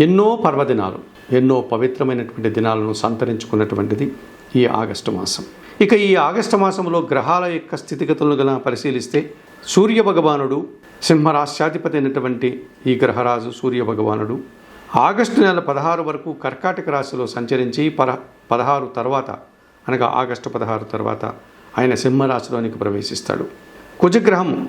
ఎన్నో పర్వదినాలు ఎన్నో పవిత్రమైనటువంటి దినాలను సంతరించుకున్నటువంటిది ఈ ఆగస్టు మాసం. ఇక ఈ ఆగస్టు మాసంలో గ్రహాల యొక్క స్థితిగతులను గల పరిశీలిస్తే సూర్య భగవానుడు సింహరాశ్యాధిపతి అయినటువంటి ఈ గ్రహరాజు సూర్య భగవానుడు ఆగస్టు నెల పదహారు వరకు కర్కాటక రాశిలో సంచరించి పర పదహారు తర్వాత అనగా ఆగస్టు పదహారు తర్వాత ఆయన సింహరాశిలోనికి ప్రవేశిస్తాడు. కుజగ్రహం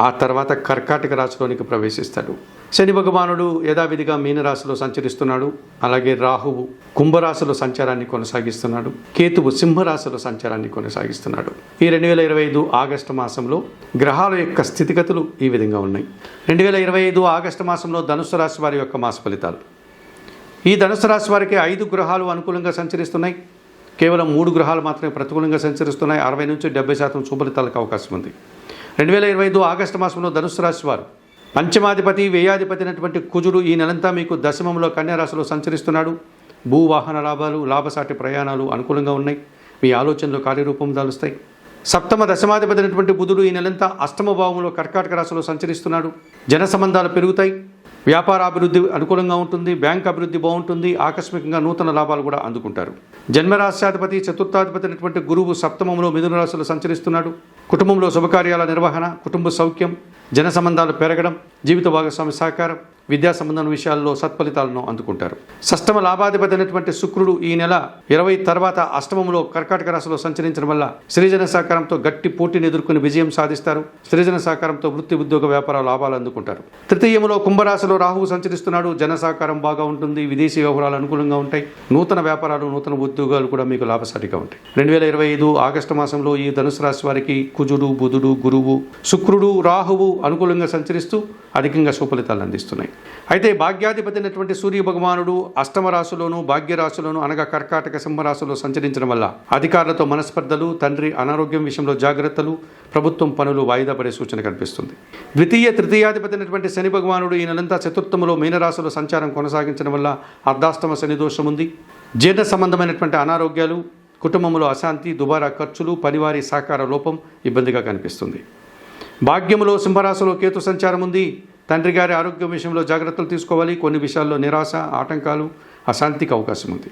ఆ తర్వాత కర్కాటక రాశిలోనికి ప్రవేశిస్తాడు. శని భగవానుడు యథావిధిగా మీనరాశిలో సంచరిస్తున్నాడు. అలాగే రాహువు కుంభరాశిలో సంచారాన్ని కొనసాగిస్తున్నాడు. కేతువు సింహరాశిలో సంచారాన్ని కొనసాగిస్తున్నాడు. ఈ రెండు వేల ఇరవై ఐదు ఆగస్టు మాసంలో గ్రహాల యొక్క స్థితిగతులు ఈ విధంగా ఉన్నాయి. రెండు వేల ఇరవై ఐదు ఆగస్టు మాసంలో ధనుసు రాశి వారి యొక్క మాస ఫలితాలు. ఈ ధనుసు రాశి వారికి ఐదు గ్రహాలు అనుకూలంగా సంచరిస్తున్నాయి. కేవలం మూడు గ్రహాలు మాత్రమే ప్రతికూలంగా సంచరిస్తున్నాయి. అరవై నుంచి డెబ్బై శాతం శుభలితాలకు అవకాశం ఉంది. రెండు వేల ఇరవై ఐదు ఆగస్టు మాసంలో ధనుసు రాశి వారు. పంచమాధిపతి వ్యయాధిపతి అయినటువంటి కుజుడు ఈ నెలంతా మీకు దశమంలో కన్యారాశిలో సంచరిస్తున్నాడు. భూవాహన లాభాలు లాభసాటి ప్రయాణాలు అనుకూలంగా ఉన్నాయి. మీ ఆలోచనలు కార్యరూపం దాలుస్తాయి. సప్తమ దశమాధిపతి అయినటువంటి బుధుడు ఈ నెలంతా అష్టమ భావంలో కర్కాటక రాశిలో సంచరిస్తున్నాడు. జన సంబంధాలు పెరుగుతాయి. వ్యాపార అభివృద్ధి అనుకూలంగా ఉంటుంది బ్యాంక్ అభివృద్ధి బాగుంటుంది ఆకస్మికంగా నూతన లాభాలు కూడా అందుకుంటారు. జన్మరాశ్యాధిపతి చతుర్థాధిపతి అయినటువంటి గురువు సప్తమంలో మిథున రాశిలో సంచరిస్తున్నాడు. కుటుంబంలో శుభకార్యాల నిర్వహణ కుటుంబ సౌఖ్యం జన సంబంధాలు పెరగడం జీవిత భాగస్వామి సహకారం విద్యా సంబంధం విషయాల్లో సత్ఫలితాలను అందుకుంటారు. సష్టమ లాభాధిపతి అయినటువంటి శుక్రుడు ఈ నెల ఇరవై తర్వాత అష్టమంలో కర్కాటక రాశిలో సంచరించడం వల్ల సృజన సహకారంతో గట్టి పోటీని ఎదుర్కొని విజయం సాధిస్తారు. సృజన సహకారంతో వృత్తి ఉద్యోగ వ్యాపార లాభాలు అందుకుంటారు. తృతీయములో కుంభరాశిలో రాహువు సంచరిస్తున్నాడు. జన సహకారం బాగా ఉంటుంది. విదేశీ వ్యవహారాలు అనుకూలంగా ఉంటాయి. నూతన వ్యాపారాలు నూతన ఉద్యోగాలు కూడా మీకు లాభసాటిగా ఉంటాయి. రెండు వేల ఇరవై ఐదు ఆగస్టు మాసంలో ఈ ధనుసు రాశి వారికి కుజుడు బుధుడు గురువు శుక్రుడు రాహువు అనుకూలంగా సంచరిస్తూ అధికంగా సుఫలితాలు అందిస్తున్నాయి. అయితే భాగ్యాధిపతి అయినటువంటి సూర్య భగవానుడు అష్టమ రాశిలోను అనగా కర్కాటక సింహరాశిలో సంచరించడం వల్ల అధికారులతో మనస్పర్ధలు తండ్రి అనారోగ్యం విషయంలో జాగ్రత్తలు ప్రభుత్వం పనులు వాయిదా పడే సూచన కనిపిస్తుంది. ద్వితీయ తృతీయాధిపతి అయినటువంటి శని భగవానుడు ఈ నెలంతా చతుర్థములో మీనరాశిలో సంచారం కొనసాగించడం వల్ల అర్ధాష్టమ శని దోషం ఉంది. జీర్ణ సంబంధమైనటువంటి అనారోగ్యాలు కుటుంబంలో అశాంతి దుబారా ఖర్చులు పనివారి సహకార లోపం ఇబ్బందిగా కనిపిస్తుంది. భాగ్యములో సింహరాశిలో కేతు సంచారం ఉంది. తండ్రి గారి ఆరోగ్యం విషయంలో జాగ్రత్తలు తీసుకోవాలి. కొన్ని విషయాల్లో నిరాశ ఆటంకాలు అశాంతికి అవకాశం ఉంది.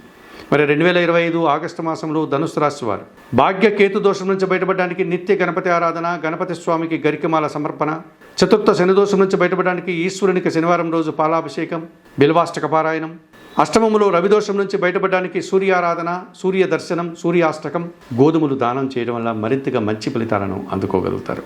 మరి రెండు వేల ఇరవై ఐదు ఆగస్టు మాసంలో ధనుసు రాశి వారు. భాగ్య కేతు దోషం నుంచి బయటపడడానికి నిత్య గణపతి ఆరాధన గణపతి స్వామికి గరికమాల సమర్పణ చతుర్థ శని దోషం నుంచి బయటపడడానికి ఈశ్వరునికి శనివారం రోజు పాలాభిషేకం బిల్వాష్టక పారాయణం అష్టమములో రవిదోషం నుంచి బయటపడడానికి సూర్యారాధన సూర్య దర్శనం సూర్యాష్టకం గోధుమలు దానం చేయడం వల్ల మరింతగా మంచి ఫలితాలను అందుకోగలుగుతారు.